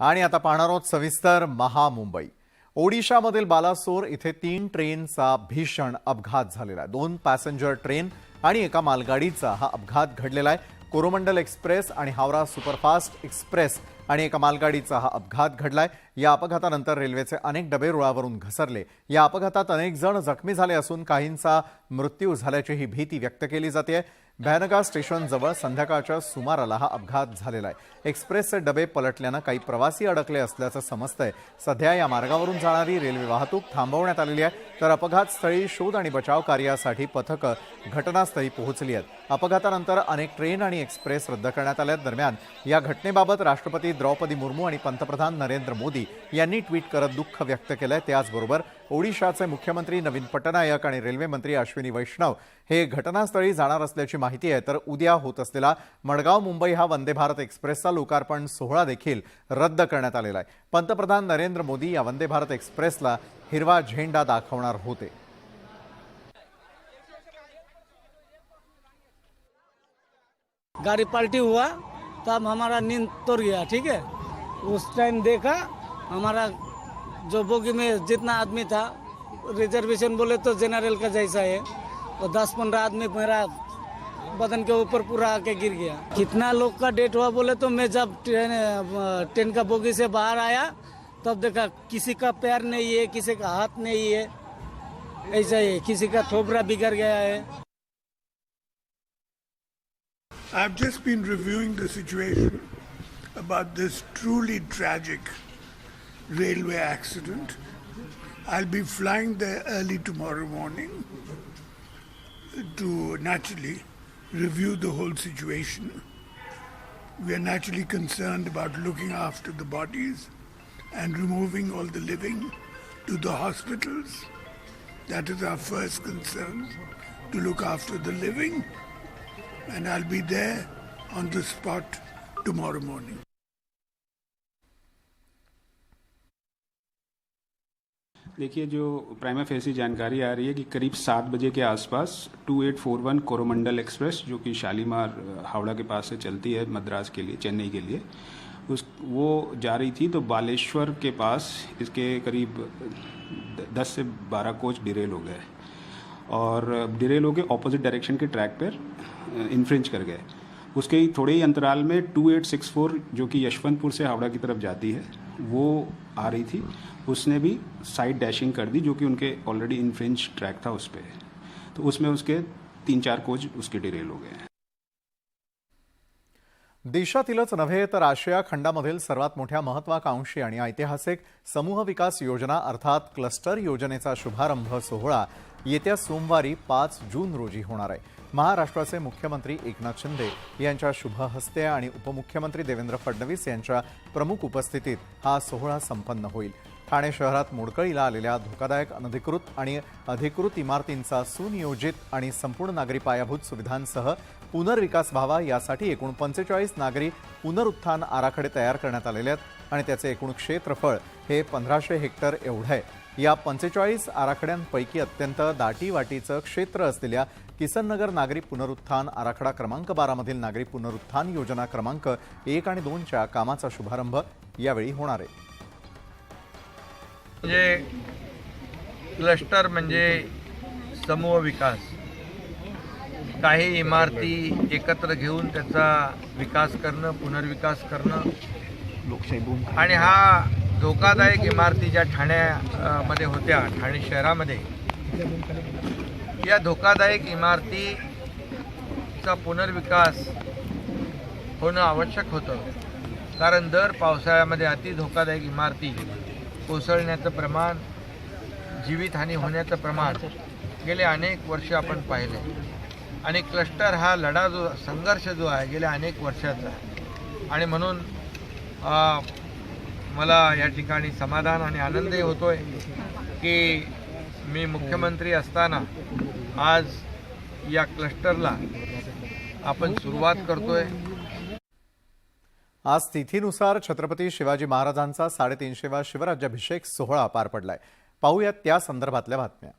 आणि आता पाहणार आहोत सविस्तर महामुंबई. ओडिशामधील बालासोर इथे तीन ट्रेनचा भीषण अपघात झालेला आहे. दोन पॅसेंजर ट्रेन आणि एका मालगाडीचा हा अपघात घडलेला आहे. कोरोमंडल एक्सप्रेस आणि हावरा सुपरफास्ट एक्सप्रेस आणि एका मालगाडीचा हा अपघात घडलाय. या अपघातानंतर रेल्वेचे अनेक डबे रुळावरून घसरले. या अपघातात अनेक जण जखमी झाले असून काहींचा मृत्यू झाल्याची ही भीती व्यक्त केली जाते. भ्यानगा स्टेशनजवळ संध्याकाळच्या सुमाराला हा अपघात झालेला आहे. एक्सप्रेसचे डबे पलटल्यानं काही प्रवासी अडकले असल्याचं समजतंय. सध्या या मार्गावरून जाणारी रेल्वे वाहतूक थांबवण्यात आलेली आहे. तर अपघातस्थळी शोध आणि बचाव कार्यासाठी पथकं घटनास्थळी पोहोचली आहेत. अपघातानंतर अनेक ट्रेन आणि एक्सप्रेस रद्द करण्यात आल्या दरम्यान या घटनेबाबत राष्ट्रपती द्रौपदी मुर्मू आणि पंतप्रधान नरेंद्र मोदी यांनी ट्विट करत दुःख व्यक्त केलंय. त्याचबरोबर ओडिशाचे मुख्यमंत्री नवीन पटनायक आणि रेल्वे मंत्री अश्विनी वैष्णव हे घटनास्थळी जाणार असल्याची माहिती आहे. तर उद्या होत असलेला मडगाव मुंबई हा वंदे भारत एक्सप्रेसचा लोकार्पण सोहळा देखील रद्द करण्यात आलेला आहे. पंतप्रधान नरेंद्र मोदी या वंदे भारत एक्सप्रेसला हिरवा झेंडा दाखवणार होते. गाड़ी पार्टी हुआ तब हमारा नींद तोड़ गया ठीक है? उस टाइम देखा हमारा जो बोगी में जितना आदमी था रिजर्वेशन बोले तो जनरल का जैसा है। और दस पंद्रह आदमी मेरा बदन के ऊपर पूरा आके गिर गया। कितना लोग का डेट हुआ बोले तो मैं जब ट्रेन ट्रेन का बोगी से बाहर आया, तब देखा किसी का पैर नहीं है, किसी का हाथ नहीं है। ऐसा ही किसी का थोबरा बिगड़ गया है। I've just been reviewing the situation about this truly tragic railway accident. I'll be flying there early tomorrow morning to naturally review the whole situation. We are naturally concerned about looking after the bodies and removing all the living to the hospitals. That is our first concern to look after the living and I'll be there on the spot tomorrow morning. देखिए, जो prima facie जानकारी आ रही है कि करीब सात बजे के आसपास 2841 कोरोमंडल एक्सप्रेस, जो कि शालीमार हावड़ा के पास से चलती है मद्रास के लिए, चेन्नई के लिए, उस, वो जा रही थी तो बालेश्वर के पास इसके करीब द- 10 से 12 कोच डिरेल हो गए और डिरेल हो के ऑपोजिट डायरेक्शन के ट्रैक पर इन्फ्रिंज कर गए। उसके थोड़े ही अंतराल में 2864 जो कि यशवंतपुर से हावड़ा की तरफ़ जाती है वो आ रही थी उसने भी साइड डैशिंग कर दी जो कि उनके ऑलरेडी इनफ्रेंच ट्रैक था उस पर तो उसमें उसके तीन चार कोच उसके डिरेल हो गए हैं। देशातीलच नव्हे तर आशिया खंडामधील सर्वात मोठ्या महत्वाकांक्षी आणि ऐतिहासिक समूह विकास योजना अर्थात क्लस्टर योजनेचा शुभारंभ सोहळा येत्या सोमवारी पाच जून रोजी होणार आहे. महाराष्ट्राचे मुख्यमंत्री एकनाथ शिंदे यांच्या शुभ हस्ते आणि उपमुख्यमंत्री देवेंद्र फडणवीस यांच्या प्रमुख उपस्थितीत हा सोहळा संपन्न होईल. ठाणे शहरात मोडकळीला आलेल्या धोकादायक अनधिकृत आणि अधिकृत इमारतींचा सुनियोजित आणि संपूर्ण नागरी पायाभूत सुविधांसह पुनर्विकास व्हावा यासाठी एकूण पंचेचाळीस नागरी पुनरुत्थान आराखडे तयार करण्यात आलेले आहेत. आणि त्याचे एकूण क्षेत्रफळ हे पंधराशे हेक्टर एवढं आहे. या पंचेचाळीस आराखड्यांपैकी अत्यंत दाटीवाटीचं क्षेत्र असलेल्या किसननगर नागरी पुनरुत्थान आराखडा क्रमांक बारामधील नागरी पुनरुत्थान योजना क्रमांक एक आणि दोनच्या कामाचा शुभारंभ यावेळी होणार आहे. म्हणजे क्लस्टर म्हणजे समूह विकास. काही इमारती एकत्र घेऊन त्याचा विकास करणं पुनर्विकास करणं आणि हा धोकादायक इमारती ज्या ठाण्यामध्ये होत्या ठाणे शहरामध्ये. या धोकादायक इमारतीचा पुनर्विकास होणं आवश्यक होतं. कारण दर पावसाळ्यामध्ये अति धोकादायक इमारती कोसळण्याचं प्रमाण जीवितहानी होण्याचं प्रमाण गेले अनेक वर्ष आपण पाहिले. आणि क्लस्टर हा लढा जो संघर्ष जो आहे गेल्या अनेक वर्षाचा आहे. आणि म्हणून मला या ठिकाणी समाधान आणि आनंदही होतो आहे की मी मुख्यमंत्री असताना आज या क्लस्टरला आपण सुरुवात करतोय. आज तिथीनुसार छत्रपती शिवाजी महाराजांचा साडेतीनशेवा शिवराज्याभिषेक सोहळा पार पडलाय. पाहूयात त्या संदर्भातल्या बातम्या.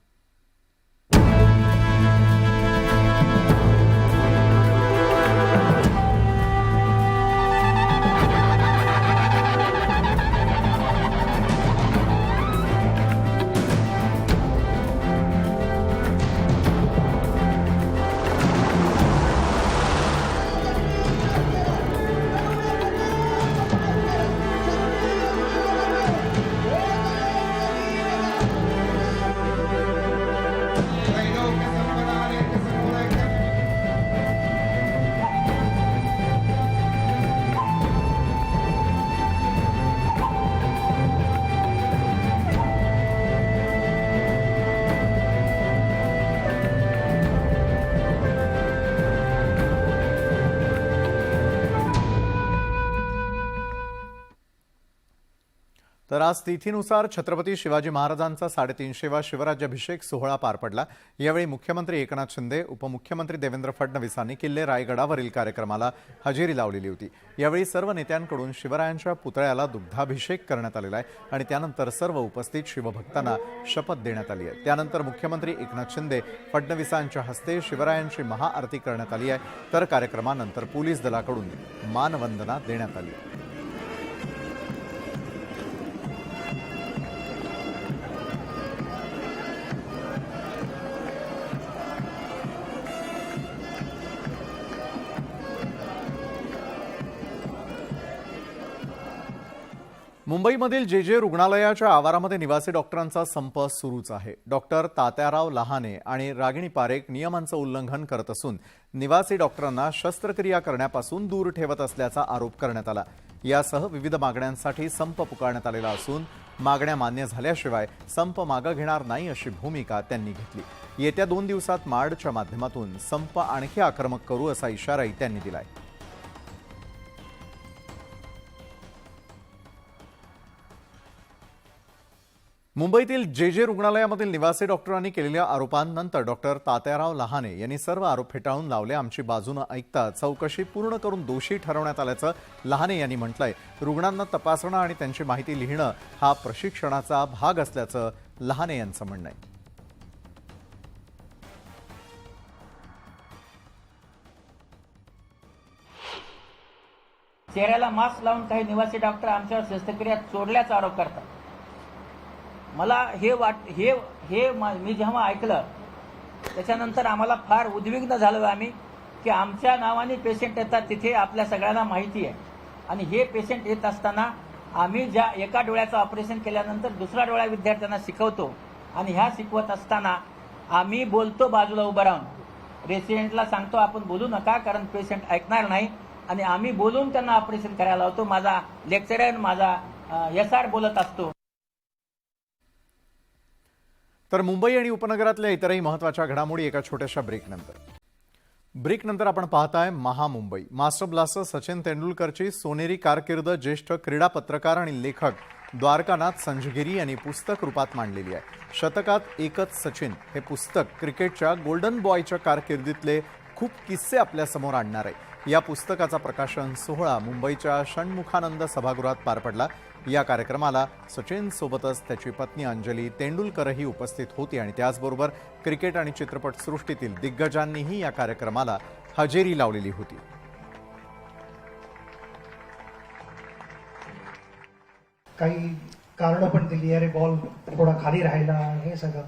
तर आज तिथीनुसार छत्रपती शिवाजी महाराजांचा साडेतीनशेवा शिवराज्याभिषेक सोहळा पार पडला. यावेळी मुख्यमंत्री एकनाथ शिंदे उपमुख्यमंत्री देवेंद्र फडणवीसांनी किल्ले रायगडावरील कार्यक्रमाला हजेरी लावलेली होती. यावेळी सर्व नेत्यांकडून शिवरायांच्या पुतळ्याला दुग्धाभिषेक करण्यात आलेला आहे आणि त्यानंतर सर्व उपस्थित शिवभक्तांना शपथ देण्यात आली आहे. त्यानंतर मुख्यमंत्री एकनाथ शिंदे फडणवीसांच्या हस्ते शिवरायांची महाआरती करण्यात आली आहे. तर कार्यक्रमानंतर पोलीस दलाकडून मानवंदना देण्यात आली आहे. मुंबईमधील जे जे रुग्णालयाच्या आवारामध्ये निवासी डॉक्टरांचा संप सुरूच आहे. डॉक्टर तात्याराव लहाने आणि रागिणी पारेख नियमांचं उल्लंघन करत असून निवासी डॉक्टरांना शस्त्रक्रिया करण्यापासून दूर ठेवत असल्याचा आरोप करण्यात आला. यासह विविध मागण्यांसाठी संप पुकारण्यात आलेला असून मागण्या मान्य झाल्याशिवाय संप मागं घेणार नाही अशी भूमिका त्यांनी घेतली. येत्या दोन दिवसात मार्डच्या माध्यमातून संप आणखी आक्रमक करू असा इशाराही त्यांनी दिलाय. मुंबईतील जे जे रुग्णालयामधील निवासी डॉक्टरांनी केलेल्या आरोपांनंतर डॉक्टर तात्याराव लहाने यांनी सर्व आरोप फेटाळून लावले. आमची बाजूनं ऐकता चौकशी पूर्ण करून दोषी ठरवण्यात आल्याचं लहाने यांनी म्हटलंय. रुग्णांना तपासणं आणि त्यांची माहिती लिहिणं हा प्रशिक्षणाचा भाग असल्याचं लहाने यांचं म्हणणं आहे. चेहऱ्याला मास्क लावून काही निवासी डॉक्टर आमच्यावर शस्त्रक्रिया चोरल्याचा आरोप करतात. मला हे वाट हे हे मी जेव्हा ऐकलं त्याच्यानंतर आम्हाला फार उद्विग्न झालो आम्ही की आमच्या नावाने पेशंट येतात तिथे आपल्या सगळ्यांना माहिती आहे. आणि हे पेशंट येत असताना आम्ही ज्या एका डोळ्याचं ऑपरेशन केल्यानंतर दुसरा डोळा विद्यार्थ्यांना शिकवतो आणि ह्या शिकवत असताना आम्ही बोलतो बाजूला उभं राहून. रेसिडेंटला सांगतो आपण बोलू नका कारण पेशंट ऐकणार नाही. आणि आम्ही बोलून त्यांना ऑपरेशन करायला लावतो. माझा लेक्चरर माझा एस आर बोलत असतो. तर मुंबई आणि उपनगरातल्या इतरही महत्त्वाच्या घडामोडी एका छोट्याशा ब्रेकनंतर ब्रेकनंतर आपण पाहताय महामुंबई. मास्टर ब्लास्टर सचिन तेंडुलकरची सोनेरी कारकीर्द ज्येष्ठ क्रीडा पत्रकार आणि लेखक द्वारकानाथ संजगिरी यांनी पुस्तक रूपात मांडलेली आहे. शतकात एकच सचिन हे पुस्तक क्रिकेटच्या गोल्डन बॉयच्या कारकिर्दीतले खूप किस्से आपल्यासमोर आणणार आहे. या पुस्तकाचा प्रकाशन सोहळा मुंबईच्या षण्मुखानंद सभागृहात पार पडला. या कार्यक्रमाला सचिन सोबतच त्याची पत्नी अंजली तेंडुलकरही उपस्थित होती आणि त्याचबरोबर क्रिकेट आणि चित्रपट सृष्टीतील दिग्गजांनीही या कार्यक्रमाला हजेरी लावलेली होती. काही कारणं पण दिली अरे बॉल थोडा खाली राहिला हे सगळं.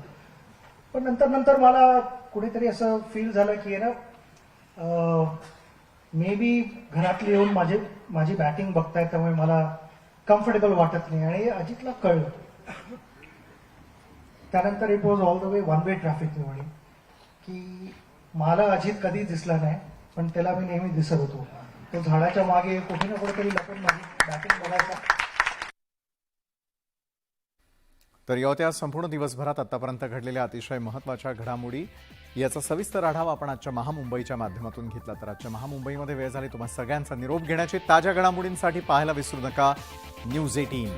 पण नंतर नंतर मला कुठेतरी असं फील झालं की ना मे बी घरातले येऊन माझे माझी बॅटिंग बघताय त्यामुळे मला कम्फर्टेबल वाटत नाही. आणि अजितला कळलं. त्यानंतर it was all the way one way traffic म्हणे की मला अजित कधी दिसला नाही पण त्याला मी नेहमी दिसत होतो. तो झाडाच्या मागे कुठे ना कुठेतरी लपून माझी बॅटिंग बघायचा. तर या संपूर्ण दिवसभरात आतापर्यंत घडलेल्या अतिशय महत्त्वाच्या घडामोडी याचा सविस्तर आढावा आपण आजच्या महामुंबईच्या माध्यमातून घेतला. तर आजच्या महामुंबईमध्ये वेळ झाली तुम्हाला सगळ्यांचा निरोप घेण्याची ताज्या घडामोडींसाठी पाहायला विसरू नका. News eighteen.